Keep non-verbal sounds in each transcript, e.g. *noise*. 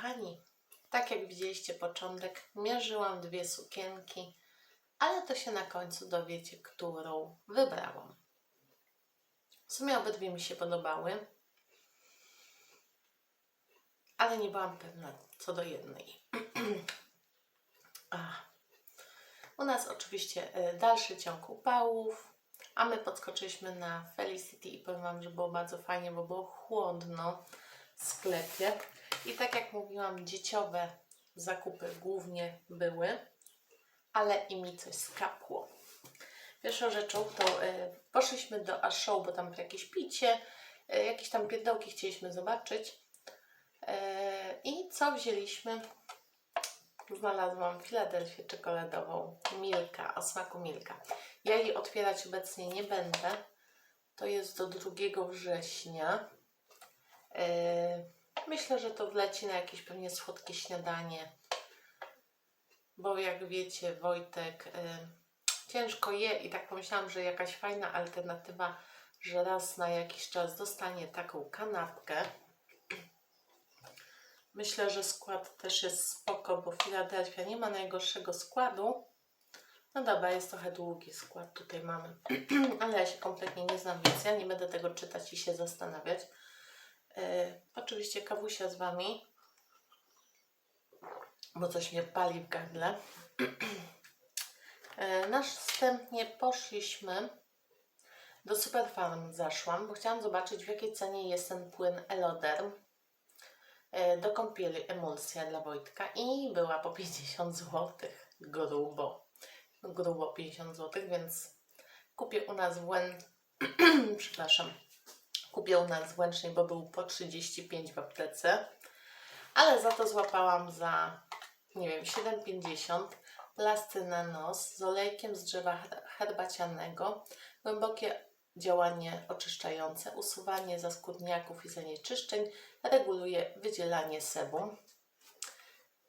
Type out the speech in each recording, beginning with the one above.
kochani, tak jak widzieliście początek, mierzyłam dwie sukienki, ale to się na końcu dowiecie, którą wybrałam. W sumie obydwie mi się podobały, ale nie byłam pewna co do jednej. *clears throat* U nas oczywiście e, dalszy ciąg upałów, a my podskoczyliśmy na Felicity i powiem Wam, że było bardzo fajnie, bo było chłodno w sklepie. I tak jak mówiłam, dzieciowe zakupy głównie były, ale i mi coś skapło. Pierwszą rzeczą to y, poszliśmy do A Show, bo tam jakieś picie, y, jakieś tam pierdołki chcieliśmy zobaczyć. Y, I co wzięliśmy? Znalazłam Filadelfię czekoladową Milka, o smaku Milka. Ja jej otwierać obecnie nie będę. To jest do 2 września. Yy, myślę, że to wleci na jakieś pewnie słodkie śniadanie. Bo jak wiecie, Wojtek yy, ciężko je i tak pomyślałam, że jakaś fajna alternatywa, że raz na jakiś czas dostanie taką kanapkę. Myślę, że skład też jest spoko, bo Filadelfia nie ma najgorszego składu. No dobra, jest trochę długi skład tutaj mamy, *clears throat* ale ja się kompletnie nie znam, więc ja nie będę tego czytać i się zastanawiać. Yy, oczywiście kawusia z Wami, bo coś mnie pali w gardle. Yy, następnie poszliśmy do Superfarm zaszłam, bo chciałam zobaczyć w jakiej cenie jest ten płyn Eloderm e, do kąpieli emulsja dla Wojtka i była po 50 zł. Grubo. Grubo 50 zł, więc kupię u nas w Łę... *clears throat* Przepraszam. Kupię u nas w Łęcznej, bo był po 35 w aptece. Ale za to złapałam za, nie wiem, 7,50 plasty na nos z olejkiem z drzewa her- herbacianego, głębokie działanie oczyszczające, usuwanie zaskórniaków i zanieczyszczeń, reguluje wydzielanie sebum.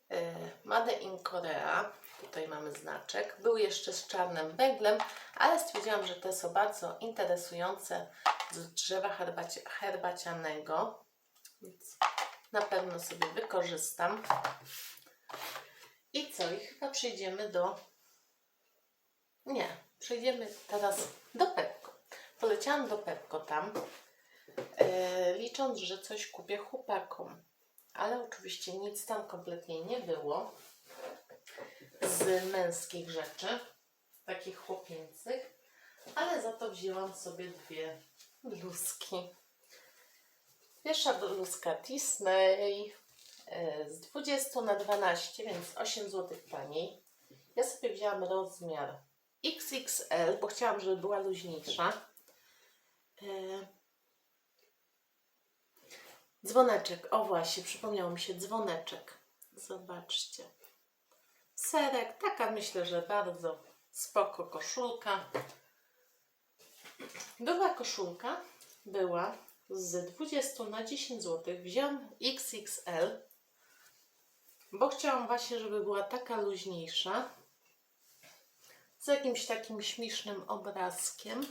Yy, Made in Korea, tutaj mamy znaczek, był jeszcze z czarnym węglem, ale stwierdziłam, że te są bardzo interesujące z drzewa herbaci- herbacianego, więc na pewno sobie wykorzystam. I co? I chyba przejdziemy do. Nie, przejdziemy teraz do Pepko. Poleciałam do Pepko tam, e, licząc, że coś kupię chłopakom. Ale oczywiście nic tam kompletnie nie było z męskich rzeczy, takich chłopięcych, ale za to wzięłam sobie dwie bluzki. Pierwsza bluzka Disney e, z 20 na 12, więc 8 zł taniej. Ja sobie wzięłam rozmiar XXL, bo chciałam, żeby była luźniejsza. E, Dzwoneczek, o właśnie, przypomniało mi się dzwoneczek. Zobaczcie. Serek, taka myślę, że bardzo spoko koszulka. Była koszulka, była z 20 na 10 zł. Wziąłem XXL, bo chciałam właśnie, żeby była taka luźniejsza. Z jakimś takim śmiesznym obrazkiem.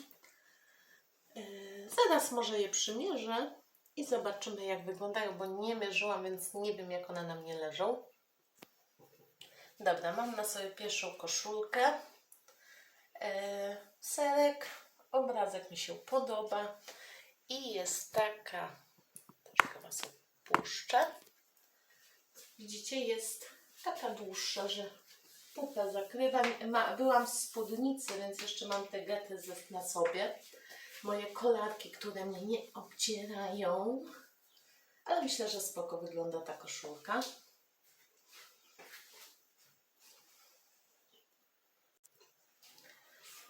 Yy, zaraz może je przymierzę i zobaczymy jak wyglądają, bo nie mierzyłam, więc nie wiem jak one na mnie leżą. Dobra, mam na sobie pierwszą koszulkę. Yy, serek, obrazek mi się podoba i jest taka, troszkę Was puszczę. Widzicie, jest taka dłuższa, że pupę zakrywa. Byłam w spódnicy, więc jeszcze mam te gety na sobie. Moje kolarki, które mnie nie obcierają. Ale myślę, że spoko wygląda ta koszulka.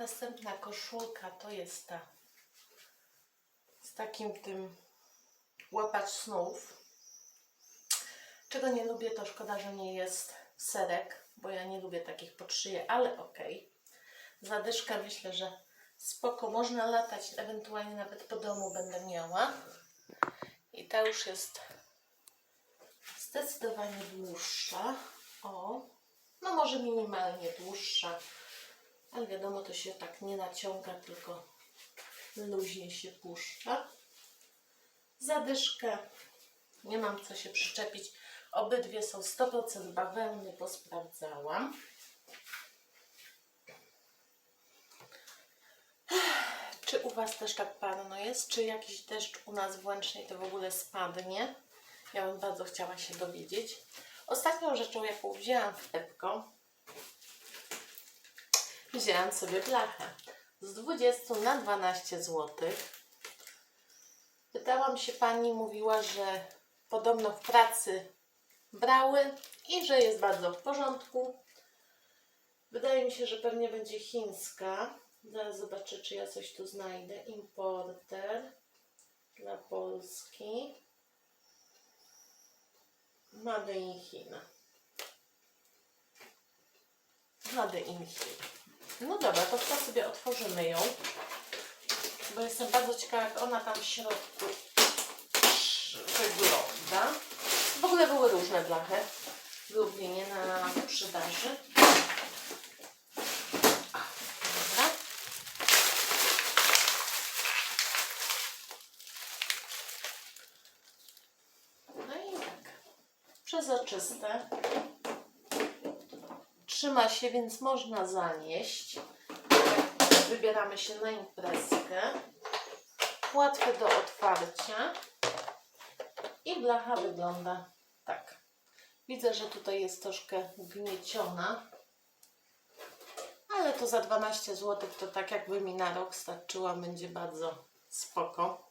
Następna koszulka to jest ta z takim tym łapacz snów. Czego nie lubię, to szkoda, że nie jest serek, bo ja nie lubię takich pod szyję, ale okej. Zadyszka myślę, że spoko, można latać, ewentualnie nawet po domu będę miała. I ta już jest zdecydowanie dłuższa. O, no może minimalnie dłuższa, ale wiadomo, to się tak nie naciąga, tylko luźnie się puszcza. Zadyszkę nie mam co się przyczepić. Obydwie są 100% bawełny, posprawdzałam. Czy u Was też tak parno jest? Czy jakiś deszcz u nas w Łęcznej to w ogóle spadnie? Ja bym bardzo chciała się dowiedzieć. Ostatnią rzeczą, jaką wzięłam w Pepko, wzięłam sobie blachę z 20 na 12 zł. Pytałam się pani, mówiła, że podobno w pracy brały i że jest bardzo w porządku. Wydaje mi się, że pewnie będzie chińska. Zaraz zobaczę, czy ja coś tu znajdę. Importer dla Polski. Made in China. Made in China. No dobra, to chyba sobie otworzymy ją. Bo jestem bardzo ciekawa, jak ona tam w środku wygląda. W ogóle były różne blachy w Lublinie na sprzedaży. No i tak. Przezroczyste. Trzyma się, więc można zanieść. Wybieramy się na imprezkę. Łatwe do otwarcia. I blacha wygląda tak. Widzę, że tutaj jest troszkę gnieciona. Ale to za 12 zł to tak jakby mi na rok starczyła, będzie bardzo spoko.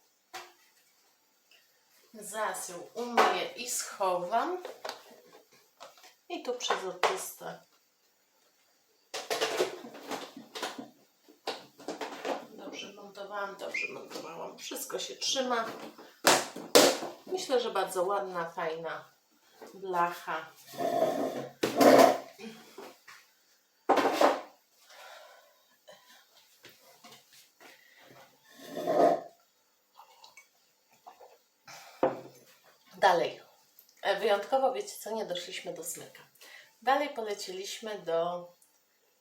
Zaraz ją umyję i schowam. I tu. Dobrze montowałam, dobrze montowałam. Wszystko się trzyma. Myślę, że bardzo ładna, fajna blacha. Dalej. E, Wyjątkowo, wiecie co, nie doszliśmy do smyka. Dalej poleciliśmy do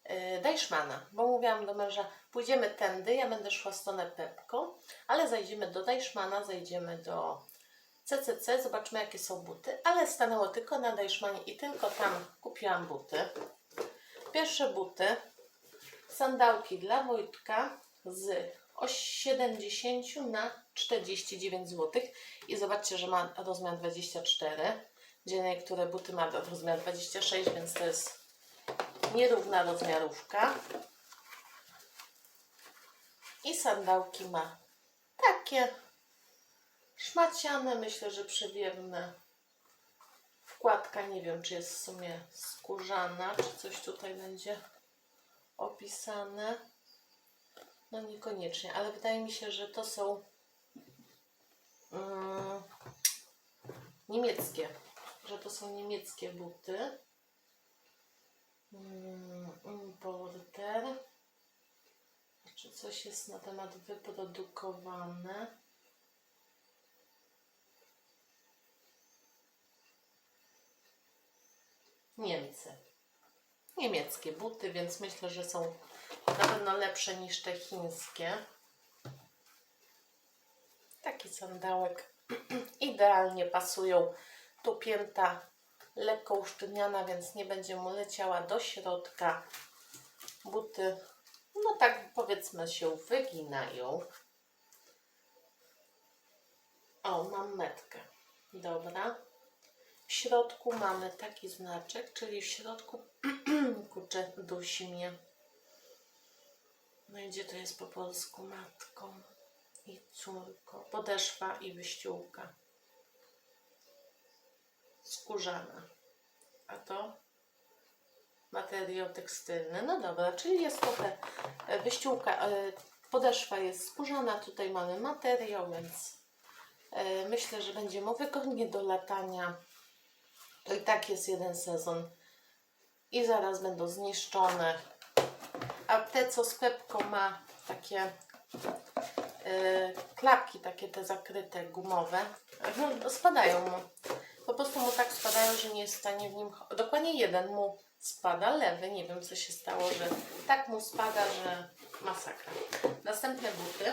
yy, Deichmana, bo mówiłam do męża, pójdziemy tędy, ja będę szła w stronę Pepko, ale zajdziemy do Deichmana, zajdziemy do CCC, zobaczmy jakie są buty, ale stanęło tylko na Deichmanie i tylko tam kupiłam buty. Pierwsze buty, sandałki dla Wojtka z o 70 na 49 zł i zobaczcie, że ma rozmiar 24, gdzie niektóre buty ma rozmiar 26, więc to jest nierówna rozmiarówka. I sandałki ma takie szmaciane, myślę, że przewiewne. Wkładka nie wiem, czy jest w sumie skórzana, czy coś tutaj będzie opisane. No niekoniecznie, ale wydaje mi się, że to są mm, niemieckie, że to są niemieckie buty. Mm, importer. Czy coś jest na temat wyprodukowane? Niemcy. Niemieckie buty, więc myślę, że są na pewno lepsze niż te chińskie. Taki sandałek *clears throat* idealnie pasują. Tu pięta lekko usztywniana, więc nie będzie mu leciała do środka. Buty, no tak powiedzmy się wyginają. O, mam metkę. Dobra. W środku mamy taki znaczek, czyli w środku, *clears throat* kurczę, dusi mnie. No i gdzie to jest po polsku? Matką i córką. Podeszwa i wyściółka. Skórzana. A to materiał tekstylny. No dobra, czyli jest trochę e, wyściółka, e, podeszwa jest skórzana, tutaj mamy materiał, więc e, myślę, że będzie mu wygodnie do latania. To i tak jest jeden sezon i zaraz będą zniszczone. A te, co z Pepką ma takie klapki, takie te zakryte, gumowe, no, spadają mu. Prostu mu tak spadają, że nie jest w stanie w nim... Dokładnie jeden mu spada, lewy, nie wiem co się stało, że tak mu spada, że masakra. Następne buty.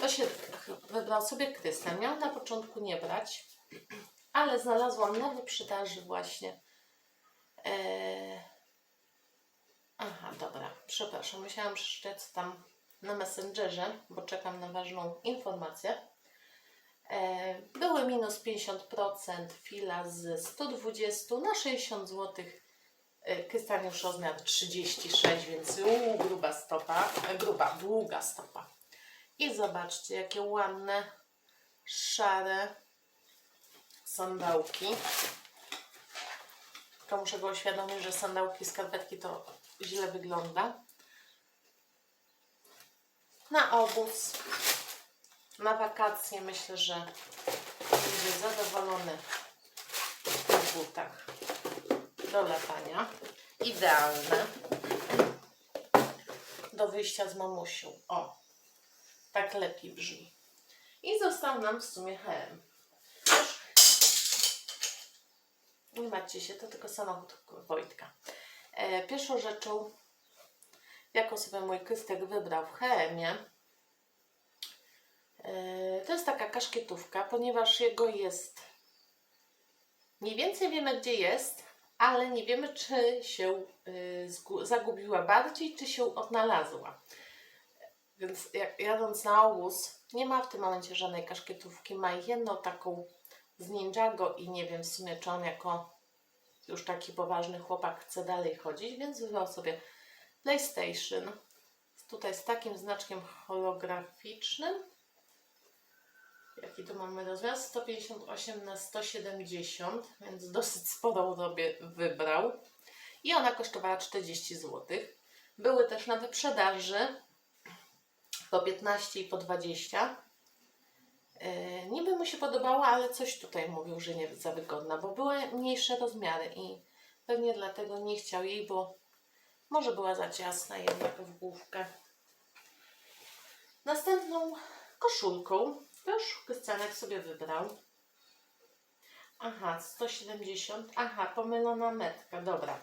To się wybrał sobie Krystian. Miał na początku nie brać, ale znalazłam na wyprzedaży właśnie. E... Aha, dobra, przepraszam, musiałam przeczytać tam na Messengerze, bo czekam na ważną informację. E, Były minus 50%, fila z 120 na 60 zł. Krystian już rozmiar 36, więc uu, gruba stopa, e, gruba, długa stopa. I zobaczcie, jakie ładne, szare sandałki. Tylko muszę go uświadomić, że sandałki, skarpetki to źle wygląda. Na obóz, na wakacje myślę, że będzie zadowolony w butach do latania. Idealne do wyjścia z mamusią. O, tak lepiej brzmi. I został nam w sumie HM. Nie martwcie się, to tylko samochód Wojtka. E, pierwszą rzeczą, jaką sobie mój Krystek wybrał w HM-ie, to jest taka kaszkietówka, ponieważ jego jest. Mniej więcej wiemy, gdzie jest, ale nie wiemy, czy się y, zagubiła bardziej, czy się odnalazła. Więc jadąc na obóz, nie ma w tym momencie żadnej kaszkietówki. Ma jedną taką z Ninjago i nie wiem w sumie, czy on jako już taki poważny chłopak chce dalej chodzić, więc wybrał sobie PlayStation. Tutaj z takim znaczkiem holograficznym. Jaki tu mamy rozmiar? 158 na 170, więc dosyć sporą sobie wybrał. I ona kosztowała 40 zł. Były też na wyprzedaży po 15 i po 20. Yy, niby mu się podobała, ale coś tutaj mówił, że nie za wygodna, bo były mniejsze rozmiary i pewnie dlatego nie chciał jej, bo może była za ciasna jednak w główkę. Następną koszulką też Krystianek sobie wybrał. Aha, 170. Aha, pomylona metka, dobra.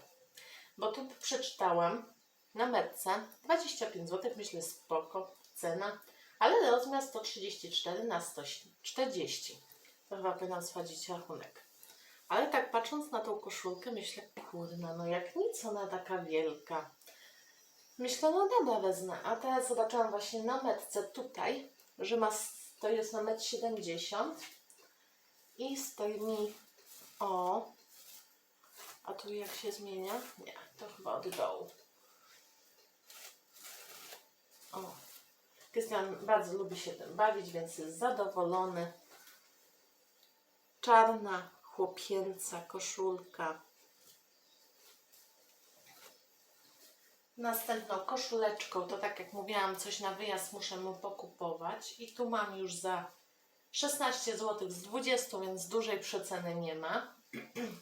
Bo tu przeczytałam na metce 25 zł, myślę spoko, cena, ale rozmiar 134 na 140. To chyba powinna schodzić rachunek. Ale tak patrząc na tą koszulkę, myślę, kurna, no jak nic ona taka wielka. Myślę, no dobra, wezmę. A teraz zobaczyłam właśnie na metce tutaj, że ma, to jest na metr 70 i stoi mi o, a tu jak się zmienia? Nie, to chyba od dołu. O, Krystian bardzo lubi się tym bawić, więc jest zadowolony. Czarna, chłopięca koszulka. Następną koszuleczką, to tak jak mówiłam, coś na wyjazd muszę mu pokupować. I tu mam już za 16 zł z 20, więc dużej przeceny nie ma.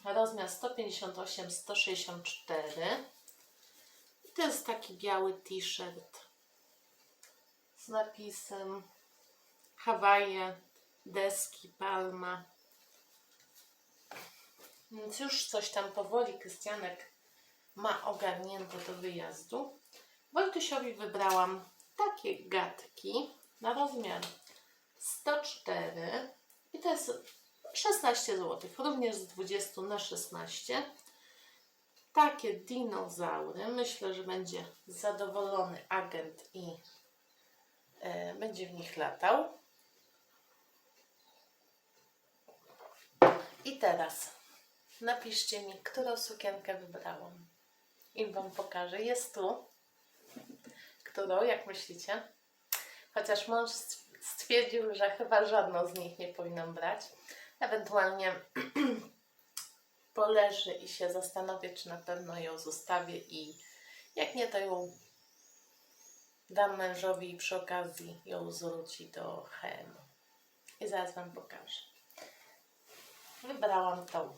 *clears throat* Rozmiar 158, 164. I to jest taki biały t-shirt z napisem Hawaje, deski, palma. Więc już coś tam powoli Krystianek ma ogarnięte do wyjazdu. Wojtusiowi wybrałam takie gadki na rozmiar 104 i to jest 16 zł, również z 20 na 16. Takie dinozaury. Myślę, że będzie zadowolony agent i e, będzie w nich latał. I teraz napiszcie mi, którą sukienkę wybrałam. I Wam pokażę. Jest tu. Którą, jak myślicie? Chociaż mąż stwierdził, że chyba żadną z nich nie powinnam brać. Ewentualnie *clears throat* poleży i się zastanowię, czy na pewno ją zostawię i jak nie, to ją dam mężowi i przy okazji ją zwróci do HM. I zaraz Wam pokażę. Wybrałam tą.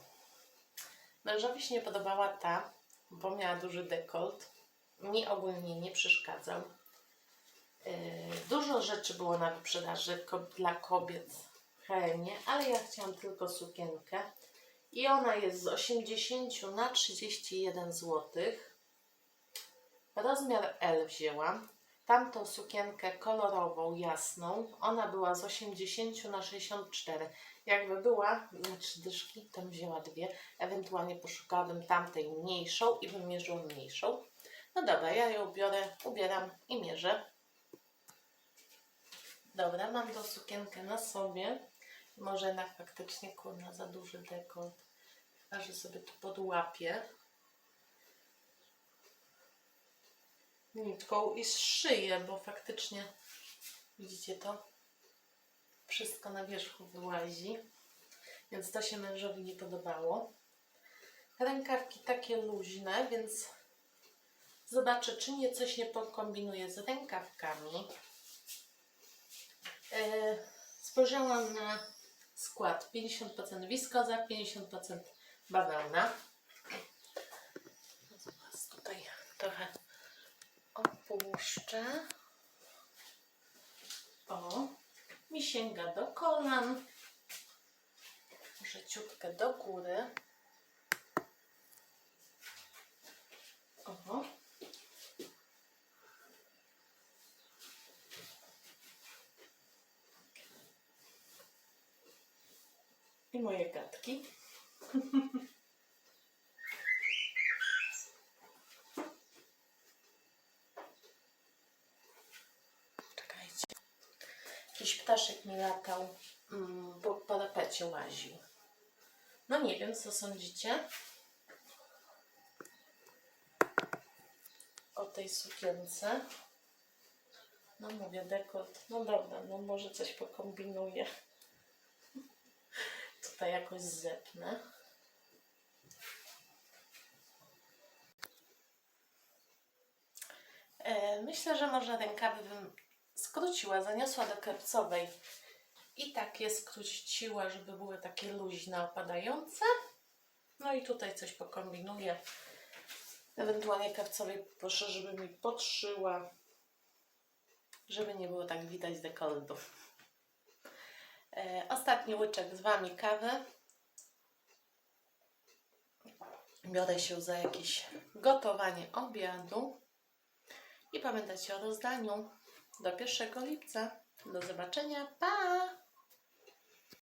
Mężowi się nie podobała ta, bo miała duży dekolt. Mi ogólnie nie przeszkadzał. Yy, Dużo rzeczy było na wyprzedaży dla kobiet w HM-ie, ale ja chciałam tylko sukienkę. I ona jest z 80 na 31 zł. Rozmiar L wzięłam. Tamtą sukienkę kolorową, jasną. Ona była z 80 na 64. Jakby była na trzy dyszki, bym wzięła dwie. Ewentualnie poszukałabym tamtej mniejszą i wymierzyła mniejszą. No dobra, ja ją biorę, ubieram i mierzę. Dobra, mam tą sukienkę na sobie. Może jednak faktycznie, kurna, za duży dekolt. Chyba, że sobie tu podłapię. Nitką i szyję, bo faktycznie, widzicie to? Wszystko na wierzchu wyłazi. Więc to się mężowi nie podobało. Rękawki takie luźne, więc zobaczę, czy nie coś nie pokombinuję z rękawkami. E, spojrzałam na skład 50% wiskoza, 50% bawełna. Tutaj trochę opuszczę. O, mi sięga do kolan. Może ciutkę do góry. O. I moje gadki. *laughs* Jakiś ptaszek mi latał, mm, po parapecie łaził. No nie wiem, co sądzicie o tej sukience. No mówię, dekolt. No dobra, no może coś pokombinuję. *laughs* Tutaj jakoś zepnę. E, Myślę, że może rękawy bym skróciła, zaniosła do klepcowej i tak je skróciła, żeby były takie luźne, opadające. No i tutaj coś pokombinuję. Ewentualnie krawcowej proszę, żeby mi podszyła, żeby nie było tak widać dekoltu. E, ostatni łyczek z Wami kawy. Biorę się za jakieś gotowanie obiadu. I pamiętajcie o rozdaniu do 1 lipca. Do zobaczenia. Pa!